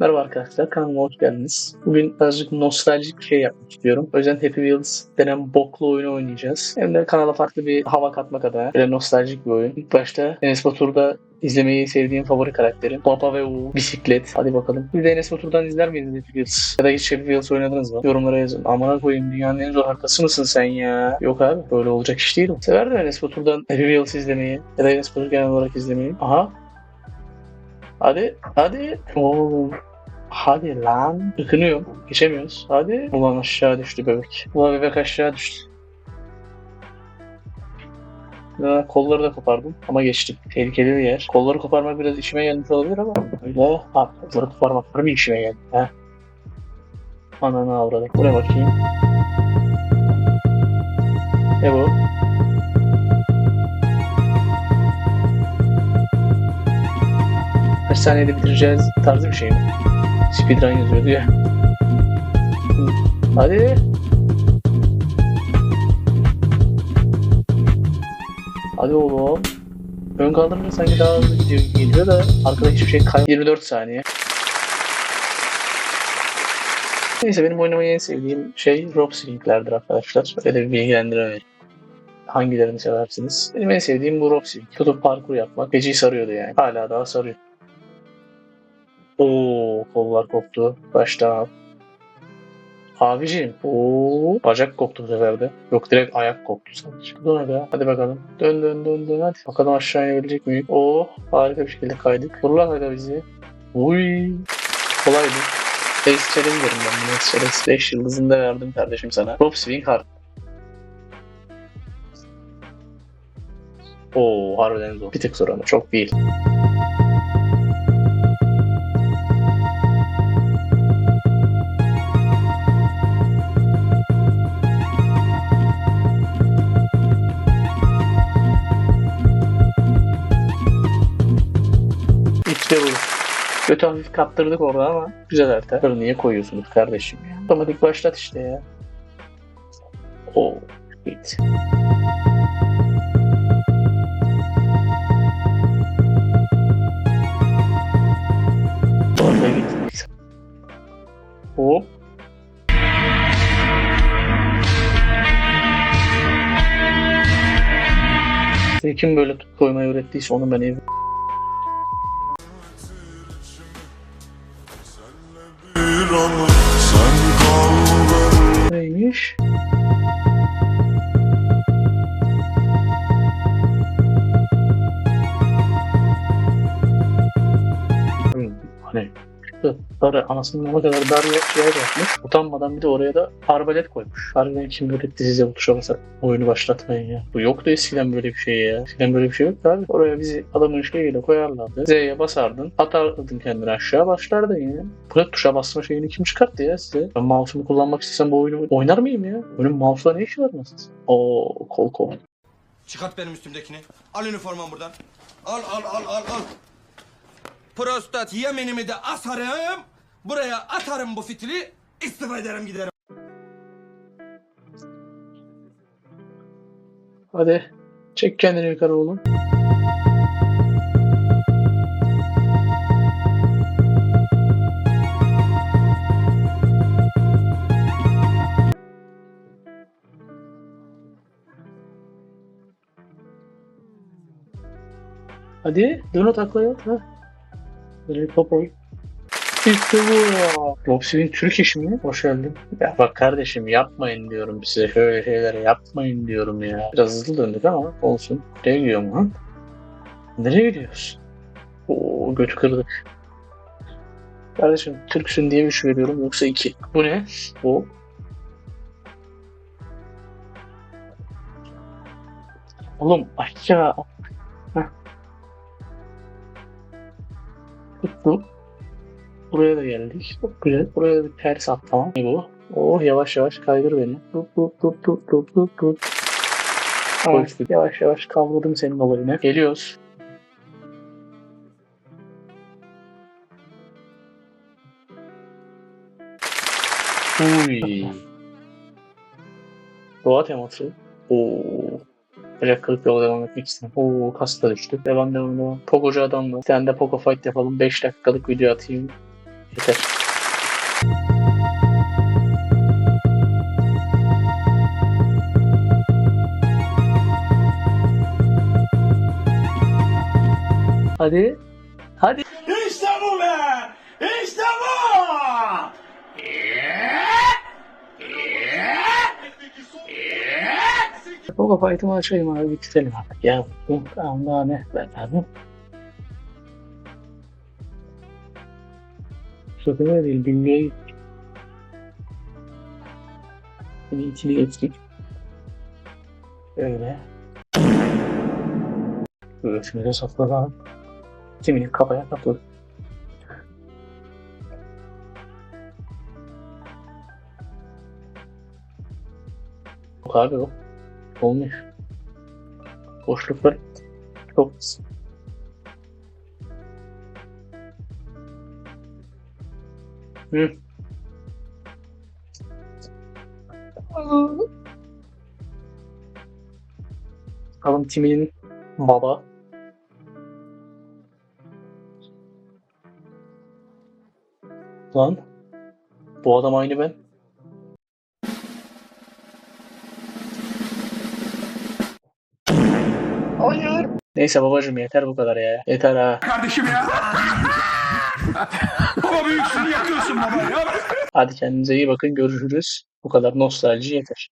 Merhaba arkadaşlar, kanalıma hoş geldiniz. Bugün birazcık nostaljik bir şey yapmak istiyorum. O yüzden Happy Wheels denen boklu oyunu oynayacağız. Hem de kanala farklı bir hava katmak adına. Böyle nostaljik bir oyun. İlk başta Enes Batur'da izlemeyi sevdiğim favori karakterim. Baba ve Uğur. Bisiklet. Hadi bakalım. Bir de Enes Batur'dan izler miydiniz Happy Wheels? Ya da hiç Happy Wheels oynadınız mı? Yorumlara yazın. Amına koyayım dünyanın en zor haritası mısın sen ya? Yok abi böyle olacak iş değil. o. Severdim Enes Batur'dan Happy Wheels izlemeyi. Ya da Enes Batur genel olarak izlemeyi. Aha. Hadi. Hadi. Oo. Hadi lan. Ikınıyorum. Geçemiyoruz. Hadi. Ulan aşağı düştü bebek. Ulan bebek aşağı düştü. Ya, kolları da kopardım ama geçtim. Tehlikeli bir yer. Kolları koparmak biraz işime gelmiş olabilir ama öyle. Ha, kolları koparmak var mı işime geldi? Ha. Ananı avradım. Buraya bakayım. Ne bu? Kaç saniyede bitireceğiz tarzı bir şey mi? Speedrun yazıyordu ya. Hadi. Hadi oğlum. Ön kaldırınca sanki daha hızlı gidiyor geliyor da arkada hiçbir şey kay 24 saniye. Neyse benim oynamayı en sevdiğim şey rope swinglerdir arkadaşlar. Böyle de bir bilgilendirme Hangilerini seversiniz? Benim en sevdiğim bu rope swing. Tutup parkur yapmak. Feci sarıyordu yani. Hala daha sarıyor. Oo kollar koptu. Başta Abiciğim. Oo bacak koptu bu sefer de. Yok direkt ayak koptu sadece. Dön hadi. Hadi bakalım. Dön dön dön dön hadi. Bakalım aşağı inebilecek miyim? Oo harika bir şekilde kaydık. Fırla hadi bizi. Uy. Kolaydı. Face challenge derim ben bunu. Challenge 5 yıldızını da verdim kardeşim sana. Rope swing hard. Oo harbiden zor. Bir tık zor ama çok değil. Kötü hafif kaptırdık orada ama güzel harita. Bunu niye koyuyorsunuz kardeşim ya? Otomatik başlat işte ya. Oo, git. Orada. Hop. Kim böyle koymayı öğrettiyse onu ben ev Darı anasının ona kadar dar yer şey yapmış. Utanmadan bir de oraya da arbalet koymuş. Harbiden kim öğretti size bu tuşa basarak oyunu başlatmayın ya. Bu yoktu eskiden böyle bir şey ya. Eskiden böyle bir şey yoktu abi. Oraya bizi adamın şeyiyle koyarlardı. Z'ye basardın. Atardın kendini aşağı başlardın ya. Bu tuşa basma şeyini kim çıkarttı ya size? Ben mouse'umu kullanmak istesem bu oyunu oynar mıyım ya? Oyunun mouse'la ne işi var nasıl? Oo kol kol. Çıkart benim üstümdekini. Al üniformamı buradan. Al al al al al. Prostat yeminimi de asarım. Buraya atarım bu fitili. istifa ederim giderim. Hadi çek kendini yukarı oğlum. Hadi dön o taklaya. Ha. Böyle bir top ol. İşte Türk işi mi? Hoş geldin. Ya bak kardeşim yapmayın diyorum size. Şöyle şeyler yapmayın diyorum ya. Biraz hızlı döndük ama olsun. Nereye gidiyorum lan? Nereye gidiyoruz? Oo götü kırdık. Kardeşim Türksün diye bir şey veriyorum yoksa iki. Bu ne? Bu. Oğlum aşağı. Buraya da geldik. Çok güzel. Buraya bir ters at tamam. Ne bu? Oh yavaş yavaş kaydır beni. Tut tut tut tut tut tut tut. Tamam. Yavaş yavaş kavradım senin olayını. Geliyoruz. Uy. Doğa teması. Oo. Kırık yola devam etmek istedim. Oo kas da düştü. Devam devam devam. Pogocu adamla. Bir tane de Pogo fight yapalım. 5 dakikalık video atayım. Yeter. Hadi. Hadi. İşte bu be! İşte bu! O kafayı açayım abi bitirelim artık ya. Daha ne? Ben abi. Şaka değil, gittik. Şimdi içini geçtik. Öyle. Böyle şimdi de sakladım. Kimini kafaya takıldı. Yok abi yok. Olmuyor. Boşluklar çok Hı. Bakalım Timmy'nin baba. Lan. Bu adam aynı ben. Hayır. Neyse babacım yeter bu kadar ya. Yeter ha. Kardeşim ya! baba büyüksün yakıyorsun baba ya! Hadi kendinize iyi bakın görüşürüz. Bu kadar nostalji yeter.